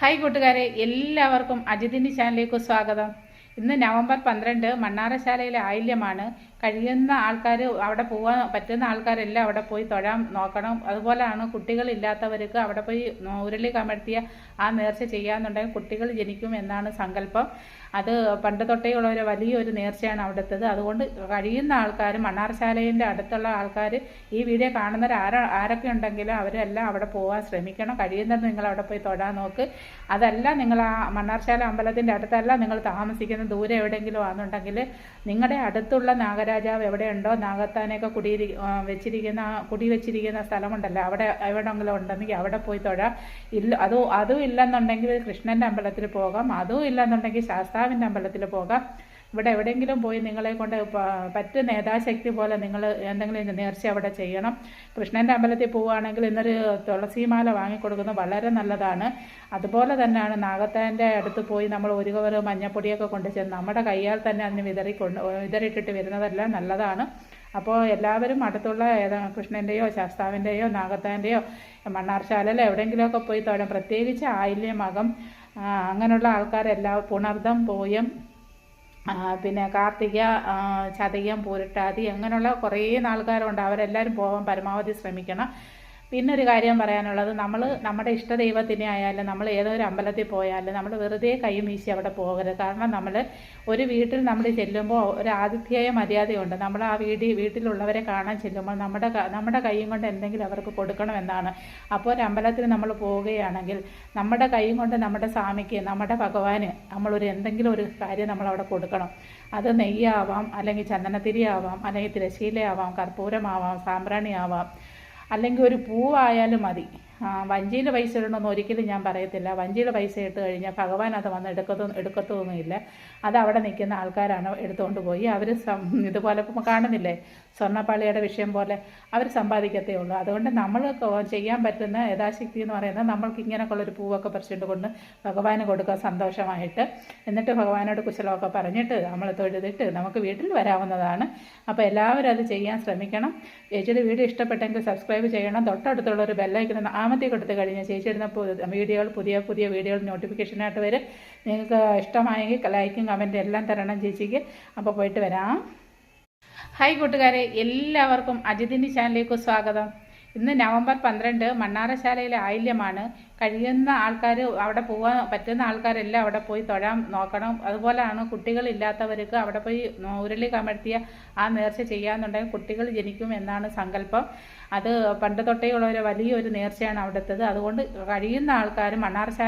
Hi കൂട്ടുകാരെ. എല്ലാവർക്കും അജിതിന്റെ ചാനലിലേക്ക് സ്വാഗതം. ഇന്ന് നവംബർ പന്ത്രണ്ട് മണ്ണാറശാലയിലെ ആയില്യമാണ് കഴിയുന്ന ആൾക്കാർ അവിടെ പോകാൻ പറ്റുന്ന ആൾക്കാരെല്ലാം അവിടെ പോയി തൊഴാൻ നോക്കണം. അതുപോലെയാണ് കുട്ടികളില്ലാത്തവർക്ക് അവിടെ പോയി ഉരുളി കമഴ്ത്തിയ ആ നേർച്ച ചെയ്യാന്നുണ്ടെങ്കിൽ കുട്ടികൾ ജനിക്കും എന്നാണ് സങ്കല്പം. അത് പണ്ട് തൊട്ടേ ഉള്ള ഒരു വലിയൊരു നേർച്ചയാണ് അവിടുത്തത്. അതുകൊണ്ട് കഴിയുന്ന ആൾക്കാർ മണ്ണാർശാലയിന്റെ അടുത്തുള്ള ആൾക്കാർ ഈ വീഡിയോ കാണുന്നവർ ആരാ ആരൊക്കെ ഉണ്ടെങ്കിലും അവരെല്ലാം അവിടെ പോകാൻ ശ്രമിക്കണം. കഴിയുന്നത് നിങ്ങൾ അവിടെ പോയി തൊഴാൻ നോക്ക്. അതല്ല നിങ്ങൾ ആ മണ്ണാർശാല അമ്പലത്തിന്റെ അടുത്തല്ല നിങ്ങൾ താമസിക്കുന്ന ദൂരെ എവിടെയെങ്കിലും ആണെന്നുണ്ടെങ്കിൽ നിങ്ങളുടെ അടുത്തുള്ള നാഗരാജാവ് എവിടെയുണ്ടോ നാഗത്താനെയൊക്കെ കുടിയിരി വെച്ചിരിക്കുന്ന കുടി വെച്ചിരിക്കുന്ന സ്ഥലമുണ്ടല്ലോ. അവിടെ എവിടെയെങ്കിലും ഉണ്ടെങ്കിൽ അവിടെ പോയി തൊഴാം. ഇല്ല അതോ അതും ഇല്ലെന്നുണ്ടെങ്കിൽ കൃഷ്ണന്റെ അമ്പലത്തിൽ പോകാം. അതും ഇല്ലെന്നുണ്ടെങ്കിൽ ശാസ്താവിന്റെ അമ്പലത്തിൽ പോകാം. ഇവിടെ എവിടെയെങ്കിലും പോയി നിങ്ങളെ കൊണ്ട് പറ്റുന്ന യഥാശക്തി പോലെ നിങ്ങൾ എന്തെങ്കിലും നേർച്ച അവിടെ ചെയ്യണം. കൃഷ്ണന്റെ അമ്പലത്തിൽ പോവുകയാണെങ്കിൽ ഇന്നൊരു തുളസിമാല വാങ്ങിക്കൊടുക്കുന്നത് വളരെ നല്ലതാണ്. അതുപോലെ തന്നെയാണ് നാഗത്താന്റെ അടുത്ത് പോയി നമ്മൾ ഒരു കവർ മഞ്ഞപ്പൊടിയൊക്കെ കൊണ്ട് ചെന്ന് നമ്മുടെ കയ്യാൽ തന്നെ അതിന് വിതറി കൊണ്ട് വിതറിയിട്ടിട്ട് വരുന്നതെല്ലാം നല്ലതാണ്. അപ്പോൾ എല്ലാവരും അടുത്തുള്ള ഏതാ കൃഷ്ണന്റെയോ ശാസ്താവിന്റെയോ നാഗത്താന്റെയോ മണ്ണാർശാലയിലോ എവിടെയെങ്കിലുമൊക്കെ പോയി തൊഴാം പ്രത്യേകിച്ച് ആയില്യമകം അങ്ങനെയുള്ള ആൾക്കാരെല്ലാം പുണർദം പോയും പിന്നെ കാർത്തിക ചതയം പൂരട്ടാതി അങ്ങനെയുള്ള കുറേ ആൾക്കാരുണ്ട് അവരെല്ലാവരും പോകാൻ പരമാവധി ശ്രമിക്കണം. പിന്നെ ഒരു കാര്യം പറയാനുള്ളത് നമ്മൾ നമ്മുടെ ഇഷ്ടദൈവത്തിനെ ആയാലും നമ്മൾ ഏതൊരു അമ്പലത്തിൽ പോയാലും നമ്മൾ വെറുതെ കൈ വീശി അവിടെ പോകരുത്. കാരണം നമ്മൾ ഒരു വീട്ടിൽ നമ്മൾ ചെല്ലുമ്പോൾ ഒരു ആതിഥ്യായ മര്യാദയുണ്ട്. നമ്മൾ ആ വീടി വീട്ടിലുള്ളവരെ കാണാൻ ചെല്ലുമ്പോൾ നമ്മുടെ നമ്മുടെ കൈയും കൊണ്ട് എന്തെങ്കിലും അവർക്ക് കൊടുക്കണമെന്നാണ്. അപ്പോൾ ഒരു അമ്പലത്തിൽ നമ്മൾ പോവുകയാണെങ്കിൽ നമ്മുടെ കൈയും കൊണ്ട് നമ്മുടെ സ്വാമിക്ക് നമ്മുടെ ഭഗവാന് നമ്മളൊരു എന്തെങ്കിലും ഒരു കാര്യം നമ്മൾ അവിടെ കൊടുക്കണം. അത് നെയ്യാവാം അല്ലെങ്കിൽ ചന്ദനത്തിരി ആവാം അല്ലെങ്കിൽ തിരശീലയാവാം കർപ്പൂരമാവാം സാമ്പ്രാണി ആവാം. അല്ലെങ്കിൽ ഒരു പൂവായാലും മതി. വഞ്ചിയിൽ പൈസ ഇടണമെന്ന് ഒരിക്കലും ഞാൻ പറയത്തില്ല. വഞ്ചിയിൽ പൈസ ഇട്ട് കഴിഞ്ഞാൽ ഭഗവാൻ അത് വന്ന് എടുക്കത്തോ എടുക്കത്തൊന്നുമില്ല. അത് അവിടെ നിൽക്കുന്ന ആൾക്കാരാണ് എടുത്തുകൊണ്ട് പോയി. അവർ ഇതുപോലെ കാണുന്നില്ലേ? സ്വർണപ്പാളിയുടെ വിഷയം പോലെ അവർ സമ്പാദിക്കത്തേ ഉള്ളൂ. അതുകൊണ്ട് നമ്മൾ ചെയ്യാൻ പറ്റുന്ന യഥാശക്തി എന്ന് പറയുന്നത് നമ്മൾക്ക് ഇങ്ങനെയൊക്കെയുള്ളൊരു പൂവൊക്കെ പറിച്ചിട്ട് കൊണ്ട് ഭഗവാന് കൊടുക്കുക സന്തോഷമായിട്ട് എന്നിട്ട് ഭഗവാനോട് കുശലമൊക്കെ പറഞ്ഞിട്ട് നമ്മൾ തൊഴുതിട്ട് നമുക്ക് വീട്ടിൽ വരാവുന്നതാണ്. അപ്പോൾ എല്ലാവരും അത് ചെയ്യാൻ ശ്രമിക്കണം. ചേച്ചിയുടെ വീഡിയോ ഇഷ്ടപ്പെട്ടെങ്കിൽ സബ്സ്ക്രൈബ് ചെയ്യണം. തൊട്ടടുത്തുള്ള ഒരു ബെല്ലൈക്കൺ ആമത്തേക്ക് കൊടുത്ത് കഴിഞ്ഞാൽ ചേച്ചി ഇടുന്ന വീഡിയോകൾ പുതിയ പുതിയ വീഡിയോകൾ നോട്ടിഫിക്കേഷനായിട്ട് വരും. നിങ്ങൾക്ക് ഇഷ്ടമായെങ്കിൽ ലൈക്കും കമന്റും എല്ലാം തരണം ചേച്ചിക്ക്. അപ്പോൾ പോയിട്ട് വരാം. ഹായ് കൂട്ടുകാരെ എല്ലാവർക്കും അജിതിന്റെ ചാനലിലേക്ക് സ്വാഗതം. ഇന്ന് നവംബർ പന്ത്രണ്ട് മണ്ണാറശാലയിലെ ആയില്യമാണ്. കഴിയുന്ന ആൾക്കാർ അവിടെ പോകാൻ പറ്റുന്ന ആൾക്കാരെല്ലാം അവിടെ പോയി തൊഴാൻ നോക്കണം. അതുപോലെയാണ് കുട്ടികളില്ലാത്തവർക്ക് അവിടെ പോയി ഉരുളി കമഴ്ത്തിയ ആ നേർച്ച ചെയ്യാന്നുണ്ടെങ്കിൽ കുട്ടികൾ ജനിക്കും എന്നാണ് സങ്കല്പം. അത് പണ്ട് തൊട്ടേ ഉള്ള ഒരു വലിയൊരു നേർച്ചയാണ് അവിടുത്തത്. അതുകൊണ്ട് കഴിയുന്ന ആൾക്കാർ മണ്ണാറശാല